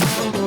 언니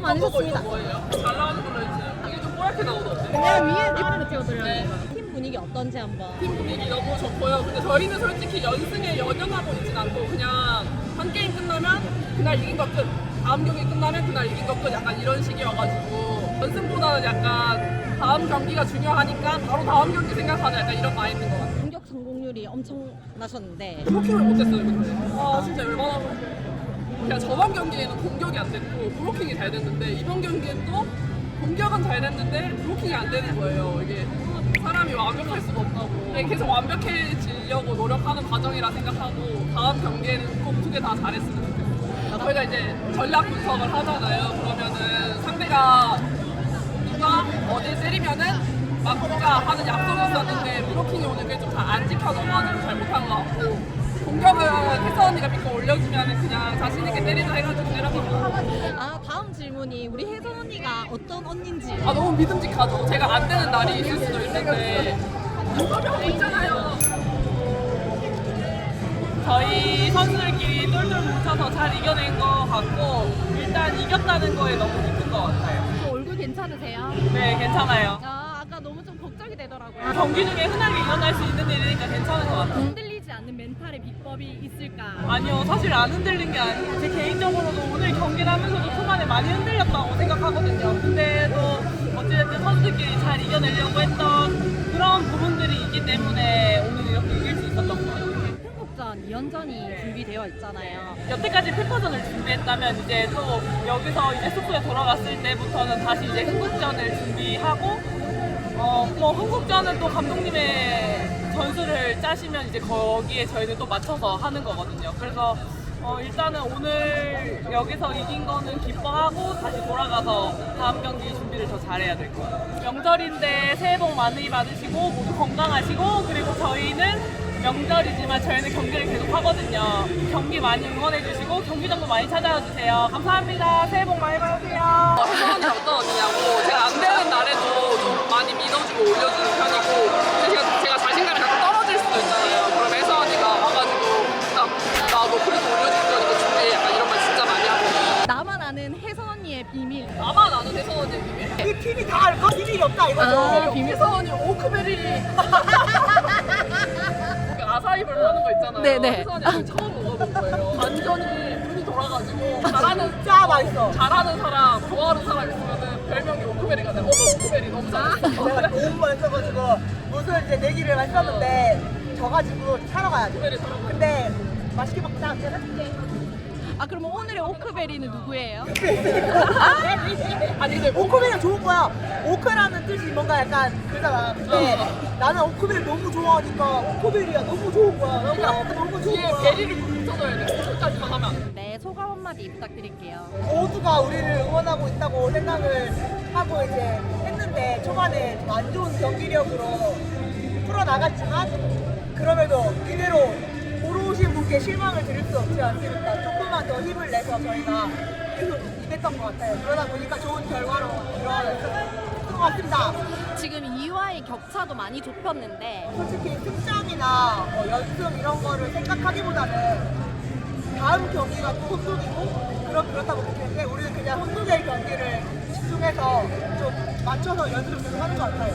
많으셨습니다. 잘 나오는 걸로. 이게 좀 뽀얗게 나오던데. 그냥 위에 예쁘게 찍어드려요. 팀 분위기 어떤지 한번. 팀 분위기 너무 좋고요. 근데 저희는 솔직히 연승에 연연하고 있진 않고 그냥 한 게임 끝나면 그날 이긴 것 끝. 다음 경기 끝나면 그날 이긴 것 끝. 약간 이런 식이어가지고 연승보다는 약간 다음 경기가 중요하니까 바로 다음 경기 생각하는 약간 이런 마인드인 것 같아요. 공격 성공률이 엄청 나셨는데 브로킹을 못했어요, 근데. 아, 진짜 열받아. 그냥 저번 경기에는 공격이 안 됐고 브로킹이 잘 됐는데 이번 경기엔 또 공격은 잘 됐는데 브로킹이 안 되는 거예요. 이게 사람이 완벽할 수가 없다고. 근데 계속 완벽해지려고 노력하는 과정이라 생각하고 다음 경기에는 꼭 두 개 다 잘했으면 좋겠어요. 저희가 이제 전략 분석을 하잖아요. 그러면은 상대가 누가 어딜 때리면은 막자 하는 약속이 있었는데 브로킹이 오늘 그게 좀잘안 지켜져가지고 잘 못한 것 같고 혜서 언니가 믿고 올려주면 그냥 자신 있게 때리자 해가지고 때려가지고 아 다음 질문이 우리 혜선 언니가 어떤 언니인지. 아 너무 믿음직하죠. 제가 안 되는 날이 있을 수도 있는데. 어려워 있잖아요. 저희 선수들끼리 똘똘 뭉쳐서 잘 이겨낸 것 같고 일단 이겼다는 거에 너무 기쁜 것 같아요. 얼굴 괜찮으세요? 네 괜찮아요. 아 아까 너무 좀 걱정이 되더라고요. 경기 중에 흔하게 일어날 수 있는 일이니까 괜찮은 것 같아요 않는 멘탈의 비법이 있을까? 아니요, 사실 안 흔들린 게 아니고 제 개인적으로도 오늘 경기를 하면서도 초반에 많이 흔들렸다고 생각하거든요. 근데 또 어찌됐든 선수들끼리 잘 이겨내려고 했던 그런 부분들이 있기 때문에 오늘 이렇게 이길 수 있었던 것 같아요. 한국전 2연전이 준비되어 있잖아요. 여태까지 페퍼전을 준비했다면 이제 또 여기서 이제 숙소에 돌아갔을 때부터는 다시 이제 흥국전을 준비하고 어뭐 흥국전은 또 감독님의 전술을 짜시면 이제 거기에 저희는 또 맞춰서 하는 거거든요. 그래서 어 일단은 오늘 여기서 이긴 거는 기뻐하고 다시 돌아가서 다음 경기 준비를 더 잘해야 될것 같아요. 명절인데 새해 복 많이 받으시고 모두 건강하시고 그리고 저희는 명절이지만 저희는 경기를 계속 하거든요. 경기 많이 응원해 주시고 경기장도 많이 찾아와 주세요. 감사합니다. 새해 복 많이 받으세요. 언니 어떤 언니냐고 제가 안 되는 날에도 좀 많이 믿어주고 올려주는 편이고 제가, 제가 자 나만 아는 혜선 언니의 비밀. 나만 아는 혜선 언니 비밀? 이 팀이 다 알까? 비밀이 없다 이거죠. 아, 비밀. 혜선 언니 오크베리 그 아사이볼 하는 거 있잖아요. 네네. 혜선 언니 처음 먹어본 거예요. 완전히 눈이 돌아가지고 잘하는 진짜 맛있어. 잘하는 사람, 좋아하는 사람 있으면은 별명이 오크베리가 돼. 어머 오크베리 너무 잘했어. 내가 너무 많이 써가지고 무슨 이제 내기를 많이 썼는데 져가지고 사러 가야지. 오크베리 사러 가야 근데 맛있게 먹자. 내가. 아 그러면 오늘의 오크베리는 누구예요? 아니 근데 뭐 오크베리가 좋은 거야. 오크라는 뜻이 뭔가 약간 그잖아. 근데 나는 오크베리 너무 좋아하니까 오크베리가 너무 좋은 거야. 그러니까 너무 좋은 뒤에 거야. 베리를 붙여줘야 돼. 오크까지만 하면 안 돼. 네 소감 한마디 부탁드릴게요. 모두가 우리를 응원하고 있다고 생각을 하고 이제 했는데 초반에 좀 안 좋은 경기력으로 풀어나갔지만 그럼에도 이대로 보러 오신 분께 실망을 드릴 수 없지 않습니까? 조금만 더 힘을 내서 저희가 계속 임했던 것 같아요. 그러다 보니까 좋은 결과로 들어왔던 것 같습니다. 지금 2화의 격차도 많이 좁혔는데 솔직히 승장이나 뭐 연승 이런 거를 생각하기보다는 다음 경기가 또 혼돈이고 그렇, 그렇다고 느끼는데 우리는 그냥 혼돈의 경기를 집중해서 좀 맞춰서 연습을 계속 하는 것 같아요.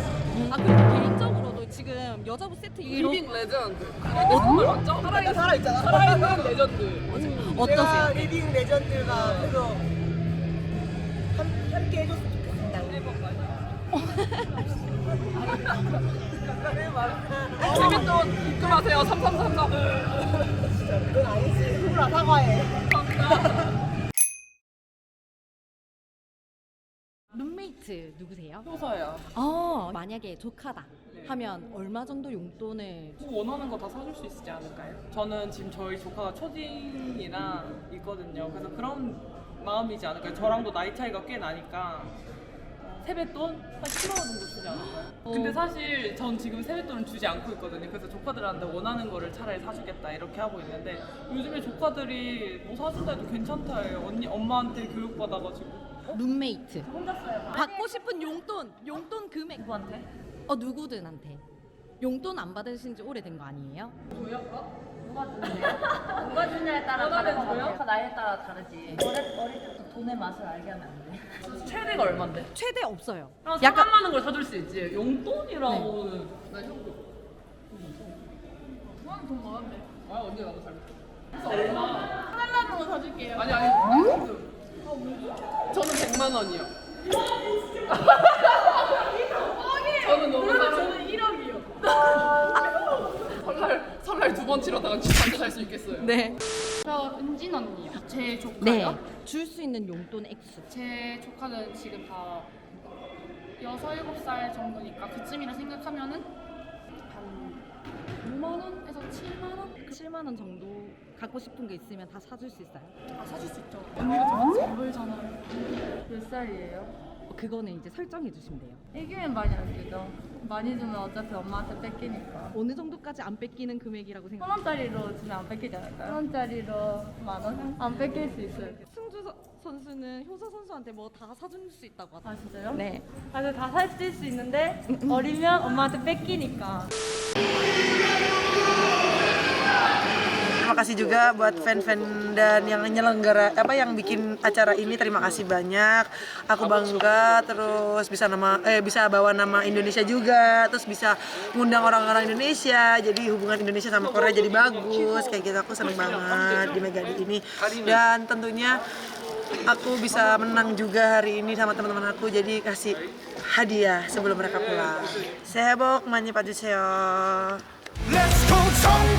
아 그리고 개인적으로도 지금 여자부 세트 이로 리빙 레전드. 그게 정말 맞죠? 살아있, 살아있잖아. 살아있는 레전드. 제가 어떠세요? 리빙 레전드가 함- 함께 해줬으면 좋겠습니다. 재밌던 입금하세요. 3333. 그건 아니지. 후라 사과해. 룸 메이트 누구세요? 효서예요. 아 만약에 조카다 하면 얼마 정도 용돈을 원하는 거 다 사줄 수 있지 않을까요? 저는 지금 저희 조카가 초딩이랑 있거든요. 그래서 그런 마음이지 않을까요? 저랑도 나이 차이가 꽤 나니까 세뱃돈 한 10만 원 정도 주지 않을까요? 근데 사실 전 지금 세뱃돈을 주지 않고 있거든요. 그래서 조카들한테 원하는 거를 차라리 사주겠다 이렇게 하고 있는데 요즘에 조카들이 뭐 사준다 해도 괜찮다 해요. 언니 엄마한테 교육받아가지고. 룸메이트 받고 싶은 용돈 용돈 금액 누구한테? 어 누구든한테 용돈 안 받으신 지 오래된 거 아니에요? 누가 주냐에 따라 다른 것 같아요. 그 나이에 따라 다르지. 어릴, 어릴 때부터 돈의 맛을 알게 하면 안 돼. 최대가 얼만데? 최대 없어요. 한 약간 4만 원걸 사줄 수 있지. 용돈이라고는 나 현금. 그건 돈 많은데. 아 언니 나도 잘 먹어. 하나라는 거 사줄게요. 아니 아니. 저는 100만 원이요. 저는 너무 저는 1억이요. 설날 설날 두 번 치러다가 집한테 살수 있겠어요. 네. 저 은진 언니요. 제 조카요? 네. 줄수 있는 용돈 액수. 제 조카는 지금 다 여섯 일곱 살 정도니까 그쯤이라 생각하면은 한 5만 원에서 7만 원? 7만 원 정도 갖고 싶은 게 있으면 다 사줄 수 있어요. 아 사줄 수 있죠. 언니가 저잘 벌잖아요. 몇 살이에요? 어, 그거는 이제 설정해 주시면 돼요. 애기면 많이 안 주죠. 많이 주면 어차피 엄마한테 뺏기니까. 어느 정도까지 안 뺏기는 금액이라고 천 생각해요? 원짜리로 주면 안 뺏기지 않을까요? 천 원짜리로 만 원? 안 뺏길 수 있어요. 승주 서- 선수는 효서 선수한테 뭐 다 사줄 수 있다고 아 하더라고요. 진짜요? 네. 아주 다 살찔 수 있는데 어리면 엄마한테 뺏기니까. Terima kasih juga buat fan-fan dan yang nyelenggara apa yang bikin acara ini terima kasih banyak. Aku bangga terus bisa nama eh bisa bawa nama Indonesia juga, terus bisa ngundang orang-orang Indonesia. Jadi hubungan Indonesia sama Korea jadi bagus kayak gitu. Aku seneng banget di Megadi ini. Dan tentunya aku bisa menang juga hari ini sama teman-teman aku jadi kasih hadiah sebelum mereka pulang. Sehebok mani paduseo. Let's go!